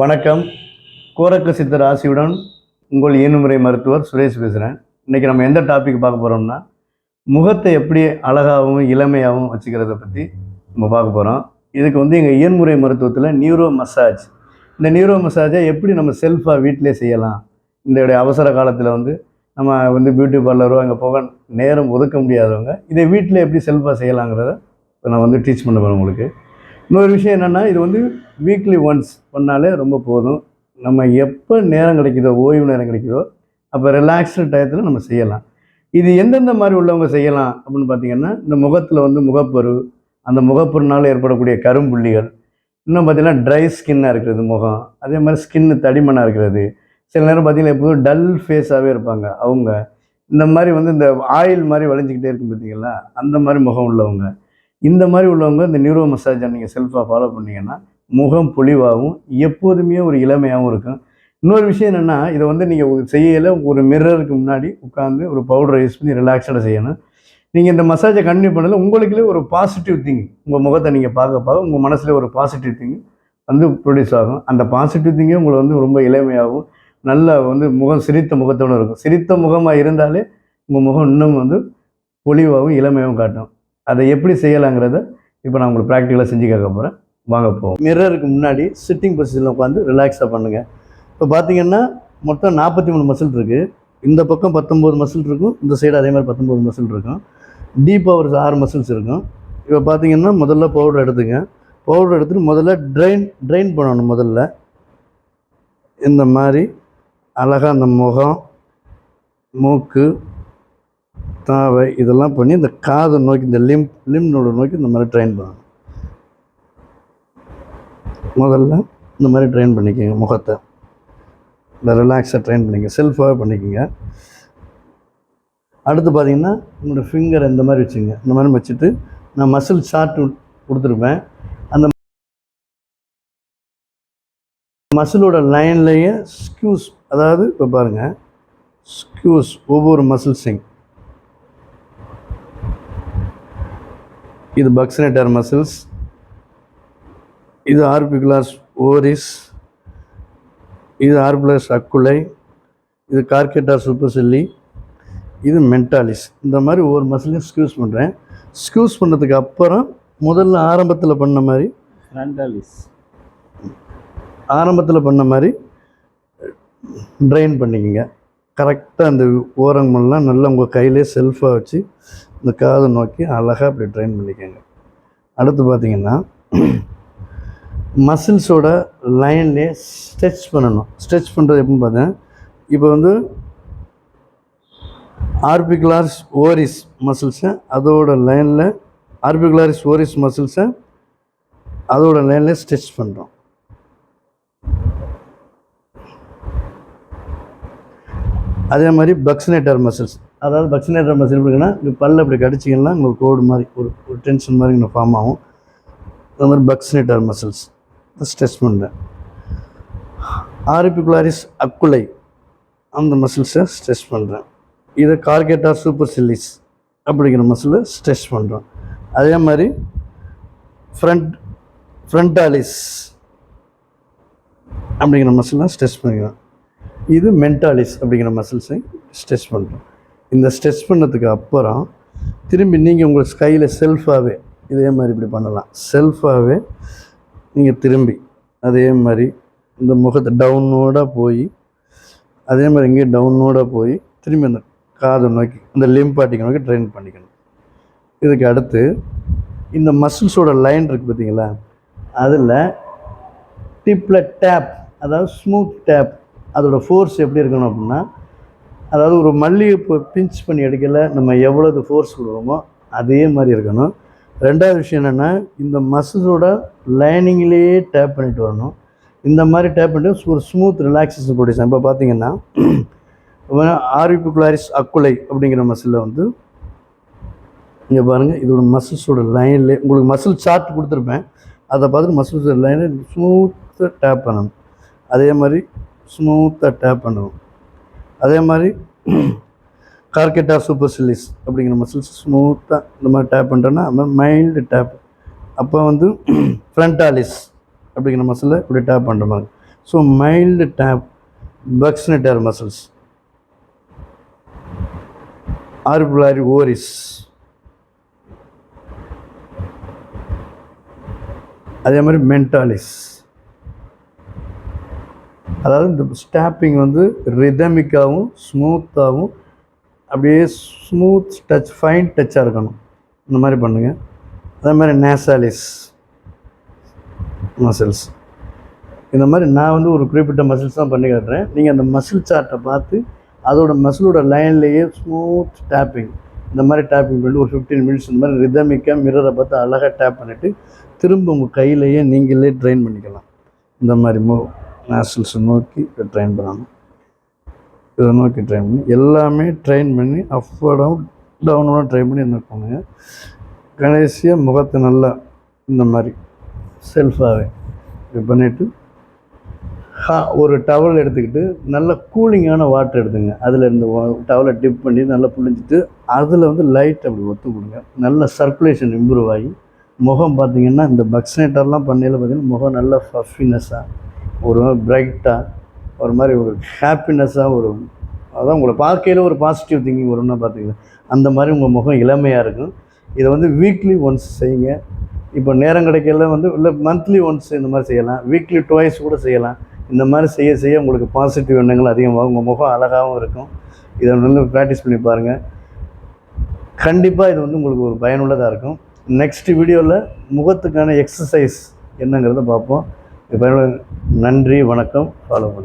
வணக்கம். கோரக்க சித்தர் ஆசியுடன் உங்கள் இயன்முறை மருத்துவர் சுரேஷ் பேசுகிறேன் இன்றைக்கி நம்ம எந்த டாபிக் பார்க்க போகிறோம்னா முகத்தை எப்படி அழகாகவும் இளமையாகவும் வச்சுக்கிறத பற்றி நம்ம பார்க்க போகிறோம் இதுக்கு வந்து எங்கள் இயன்முறை மருத்துவத்தில் நியூரோ மசாஜ் இந்த நியூரோ மசாஜை எப்படி நம்ம செல்ஃபாக வீட்டிலே செய்யலாம்? இந்த அவசர காலத்தில் வந்து நம்ம வந்து பியூட்டி பார்லரோ அங்கே போக நேரம் ஒதுக்க முடியாதவங்க இதை வீட்டில் எப்படி செல்ஃபாக செய்யலாங்கிறத நான் வந்து டீச் பண்ண போகிறேன் உங்களுக்கு. இன்னொரு விஷயம் என்னென்னா இது வந்து வீக்லி ஒன்ஸ் பண்ணாலே ரொம்ப போதும். நம்ம எப்போ நேரம் கிடைக்குதோ ஓய்வு நேரம் கிடைக்குதோ அப்போ ரிலாக்ஸ்டு டயத்தில் நம்ம செய்யலாம். இது எந்தெந்த மாதிரி உள்ளவங்க செய்யலாம் அப்படின்னு பார்த்தீங்கன்னா இந்த முகத்தில் வந்து முகப்பரு அந்த முகப்பருனால ஏற்படக்கூடிய கரும்புள்ளிகள் இன்னும் பார்த்தீங்கன்னா ட்ரை ஸ்கின்னாக இருக்கிறது முகம் அதே மாதிரி ஸ்கின்னு தடிமனாக இருக்கிறது. சில நேரம் பார்த்தீங்கன்னா எப்போதும் டல் ஃபேஸாகவே இருப்பாங்க அவங்க. இந்த மாதிரி வந்து இந்த ஆயில் மாதிரி வளைஞ்சிக்கிட்டே இருக்கும் பார்த்தீங்களா அந்த மாதிரி முகம் உள்ளவங்க. இந்த மாதிரி உள்ளவங்க இந்த நியூரோ மசாஜை நீங்கள் செல்ஃபாக ஃபாலோ பண்ணிங்கன்னா முகம் பொலிவாகவும் எப்போதுமே ஒரு இளமையாகவும் இருக்கும். இன்னொரு விஷயம் என்னென்னா இதை வந்து நீங்கள் செய்யலை ஒரு மிரருக்கு முன்னாடி உட்காந்து ஒரு பவுடரை யூஸ் பண்ணி ரிலாக்ஸடாக செய்யணும். நீங்கள் இந்த மசாஜை கண்டினியூ பண்ணல உங்களுக்குள்ளே ஒரு பாசிட்டிவ் திங் உங்கள் முகத்தை நீங்கள் பார்க்க பார்க்க உங்கள் மனசில் ஒரு பாசிட்டிவ் திங் வந்து ப்ரொடியூஸ் ஆகும். அந்த பாசிட்டிவ் திங்கே உங்களை வந்து ரொம்ப இளமையாகவும் நல்ல வந்து முகம் சிரித்த முகத்தோடு இருக்கும். சிரித்த முகமாக இருந்தாலே உங்கள் முகம் இன்னும் வந்து பொலிவாகவும் இளமையாகவும் காட்டும். அதை எப்படி செய்யலாங்கிறத இப்போ நான் உங்களுக்கு ப்ராக்டிக்கலாக செஞ்சு கேட்க போகிறேன் வாங்க போவோம். மிரருக்கு முன்னாடி சிட்டிங் பொசிஷனில் உட்காந்து ரிலாக்ஸாக பண்ணுங்கள் இப்போ பார்த்தீங்கன்னா மொத்தம் நாற்பத்தி மூணு மசில் இருக்குது இந்த பக்கம் பத்தொம்போது மசில் இருக்கும் இந்த சைடு அதே மாதிரி பத்தொம்போது மசில் இருக்கும். டீப் ஒரு ஆறு மசில்ஸ் இருக்கும். இப்போ பார்த்தீங்கன்னா முதல்ல பவுடர் எடுத்துங்க. பவுடர் எடுத்துகிட்டு முதல்ல ட்ரைன் ட்ரைன் பண்ணணும் முதல்ல. இந்த மாதிரி அழகாக அந்த முகம் மூக்கு தாவை இதெல்லாம் பண்ணி இந்த காதை நோக்கி இந்த லிம் லிம் நோட நோக்கி இந்த மாதிரி ட்ரெயின் பண்ணணும். முதல்ல இந்த மாதிரி ட்ரைன் பண்ணிக்கோங்க முகத்தை. இந்த ரிலாக்ஸாக ட்ரைன் பண்ணிக்கங்க. செல்ஃபாக பண்ணிக்கோங்க. அடுத்து பார்த்தீங்கன்னா உங்களோட ஃபிங்கர் இந்த மாதிரி வச்சுங்க. இந்த மாதிரி வச்சுட்டு நான் மசில் சார்ட் கொடுத்துருப்பேன். அந்த மசிலோட லைன்லேயே ஸ்க்யூஸ் அதாவது இப்போ பாருங்கள் ஸ்க்யூஸ் ஒவ்வொரு மசில்ஸையும் இது பக்ஸினேட்டர் மசில்ஸ். இது ஆர்பிகுலாஸ் ஓரிஸ். இது ஆர்பிகுலஸ் அக்குலை. இது கார்கெட்டார் சூப்பர்சில்லி. இது மென்டாலிஸ். இந்த மாதிரி ஒவ்வொரு மசிலையும் ஸ்க்யூஸ் பண்ணுறேன் ஸ்க்யூஸ் பண்ணதுக்கு அப்புறம் முதல்ல ஆரம்பத்தில் பண்ண மாதிரி ஃப்ரண்டாலிஸ். ஆரம்பத்தில் பண்ண மாதிரி ட்ரைன் பண்ணிக்கோங்க. கரெக்டாக அந்த ஓரங்கள்லாம் நல்லா உங்கள் கையிலே செல்ஃபாக வச்சு இந்த காதை நோக்கி அழகாக அப்படி ட்ரைன் பண்ணிக்கோங்க. அடுத்து பார்த்தீங்கன்னா மசில்ஸோட லைன்லேயே ஸ்ட்ரெச் பண்ணணும். ஸ்ட்ரெச் பண்ணுறது எப்படின்னு பார்த்தேன் இப்போ வந்து ஆர்பிகுலாரிஸ் ஓரிஸ் மசில்ஸை அதோட லைனில் ஆர்பிகுலாரிஸ் ஓரிஸ் மசில்ஸை அதோட லைனில் ஸ்ட்ரெச் பண்ணுறோம் அதே மாதிரி பக்ஸினேட்டர் மசில்ஸ் அதாவது பக்ஸினேட்டர் மசில் எப்படின்னா இங்கே பல்ல இப்படி கடிச்சிங்கன்னா உங்களுக்கு கோடு மாதிரி ஒரு ஒரு டென்ஷன் மாதிரி இங்கே ஃபார்ம் ஆகும். அது மாதிரி பக்ஸினேட்டர் மசில்ஸ் ஸ்ட்ரெச் பண்ணுறேன் ஆரிபிகுலாரிஸ் அக்குலை அந்த மசில்ஸை ஸ்ட்ரெச் பண்ணுறேன் இதை கார்கேட்டார் சூப்பர் சில்லிஸ் அப்படிங்கிற மசிலை ஸ்ட்ரெச் பண்ணுறோம் அதே மாதிரி ஃப்ரண்ட் ஃப்ரண்டாலிஸ் அப்படிங்கிற மசிலாம் ஸ்ட்ரெச் பண்ணிக்கிறோம். இது மென்டாலிஸ் அப்படிங்கிற மசில்ஸை ஸ்ட்ரெச் பண்ணுறோம் இந்த ஸ்ட்ரெச் பண்ணதுக்கு அப்புறம் திரும்பி நீங்கள் உங்கள் ஸ்கையில் செல்ஃபாகவே இதே மாதிரி இப்படி பண்ணலாம். செல்ஃபாகவே நீங்கள் திரும்பி அதே மாதிரி இந்த முகத்தை டவுனோட போய் அதே மாதிரி இங்கே டவுனோட போய் திரும்பி அந்த காதை நோக்கி இந்த லிம்பாட்டிக்கு நோக்கி ட்ரெயின் பண்ணிக்கணும். இதுக்கு அடுத்து இந்த மசில்ஸோட லைன் இருக்குது பார்த்தீங்களா? அதில் டிப்பில் டேப் அதாவது ஸ்மூத் டேப் அதோட ஃபோர்ஸ் எப்படி இருக்கணும் அப்படின்னா அதாவது ஒரு மல்லிகைப்பூ பிஞ்ச் பண்ணி எடுக்கல நம்ம எவ்வளவு ஃபோர்ஸ் கொடுக்குறோமோ அதே மாதிரி இருக்கணும். ரெண்டாவது விஷயம் என்னென்னா இந்த மசிலோட லைனிங்லேயே டேப் பண்ணிட்டு வரணும். இந்த மாதிரி டேப் பண்ணிட்டு ஒரு ஸ்மூத் ரிலாக்ஸேஷன் ப்ரொடியூஸ் இப்போ பார்த்தீங்கன்னா ஆர்பிகுலாரிஸ் அக்குலை அப்படிங்கிற மசிலில் வந்து இங்கே பாருங்கள் இதோட மசில்ஸோட லைன்லேயே உங்களுக்கு மசில் சார்ட் கொடுத்துருப்பேன். அதை பார்த்துட்டு மசில்ஸோட லைனில் ஸ்மூத்தாக டேப் பண்ணணும். அதே மாதிரி ஸ்மூத்தாக டேப் பண்ணணும். அதே மாதிரி கார்கெட்டா சூப்பர் சில்லிஸ் அப்படிங்கிற மசில்ஸ் ஸ்மூத்தாக இந்த மாதிரி டேப் பண்ணுறேன்னா அது மாதிரி மைல்டு டேப் அப்போ வந்து ஃப்ரண்டாலிஸ் அப்படிங்கிற மசிலை இப்படி டேப் பண்ணுற மாதிரி. So mild tap buccinator muscles orbicularis oris அதே மாதிரி மென்டாலிஸ் அதாவது இந்த ஸ்டாப்பிங் வந்து ரிதமிக்காகவும் ஸ்மூத்தாகவும் அப்படியே ஸ்மூத் டச் ஃபைன் டச்சாக இருக்கணும். இந்த மாதிரி பண்ணுங்கள் அதே மாதிரி நேசாலிஸ் மசில்ஸ் இந்த மாதிரி நான் வந்து ஒரு குறிப்பிட்ட மசில்ஸ் தான் பண்ணி காட்டுறேன். நீங்கள் அந்த மசில் சார்ட்டை பார்த்து அதோட மசிலோட லைன்லேயே ஸ்மூத் டேப்பிங் இந்த மாதிரி டேப்பிங் பண்ணி ஒரு ஃபிஃப்டீன் மினிட்ஸ் இந்த மாதிரி ரிதமிக்காக மிரரை பார்த்து அழகாக டேப் பண்ணிவிட்டு திரும்ப உங்கள் கையிலேயே நீங்களே ட்ரெயின் பண்ணிக்கலாம். இந்த மாதிரி மூவ் நேஷனல்ஸை நோக்கி ட்ரெயின் பண்ணணும். இதை நோக்கி ட்ரெயின் பண்ணி எல்லாமே ட்ரெயின் பண்ணி அப் டவுனோட ட்ரெயின் பண்ணி என்ன பண்ணுங்க? கடைசியாக முகத்தை நல்லா இந்த மாதிரி செல்ஃபாகவே இது பண்ணிவிட்டு ஹா ஒரு டவல் எடுத்துக்கிட்டு நல்ல கூலிங்கான வாட்டர் எடுத்துங்க. அதில் இந்த டவலை டிப் பண்ணி நல்லா புழிஞ்சிட்டு அதில் வந்து லைட் அப்படி ஒத்து கொடுங்க நல்ல சர்க்குலேஷன் இம்ப்ரூவ் ஆகி முகம் பார்த்தீங்கன்னா இந்த பக்ஸினேட்டர்லாம் பண்ணையில் பார்த்திங்கன்னா முகம் நல்ல ஃபஃபினஸ்ஸாக ஒரு மாதிரி பிரைட்டாக ஒரு மாதிரி ஒரு ஹாப்பினஸ்ஸாக ஒரு அதான் உங்களை பார்க்கையில் ஒரு பாசிட்டிவ் திங்கிங் வரும்னா பார்த்தீங்கன்னா அந்த மாதிரி உங்கள் முகம் இளமையாக இருக்கும். இதை வந்து வீக்லி ஒன்ஸ் செய்யுங்க. இப்போ நேரம் கிடைக்கல வந்து இல்லை மந்த்லி ஒன்ஸ் இந்த மாதிரி செய்யலாம். வீக்லி டுவைஸ் கூட செய்யலாம். இந்த மாதிரி செய்ய செய்ய உங்களுக்கு பாசிட்டிவ் எண்ணங்கள் அதிகமாகும். உங்கள் முகம் அழகாகவும் இருக்கும். இதை நல்லா ப்ராக்டிஸ் பண்ணி பாருங்கள் கண்டிப்பாக இது வந்து உங்களுக்கு ஒரு பயனுள்ளதாக இருக்கும். நெக்ஸ்ட் வீடியோவில் முகத்துக்கான எக்ஸசைஸ் என்னங்கிறத பார்ப்போம். இது நன்றி வணக்கம் ஃபாலோ பண்ணுங்கள்.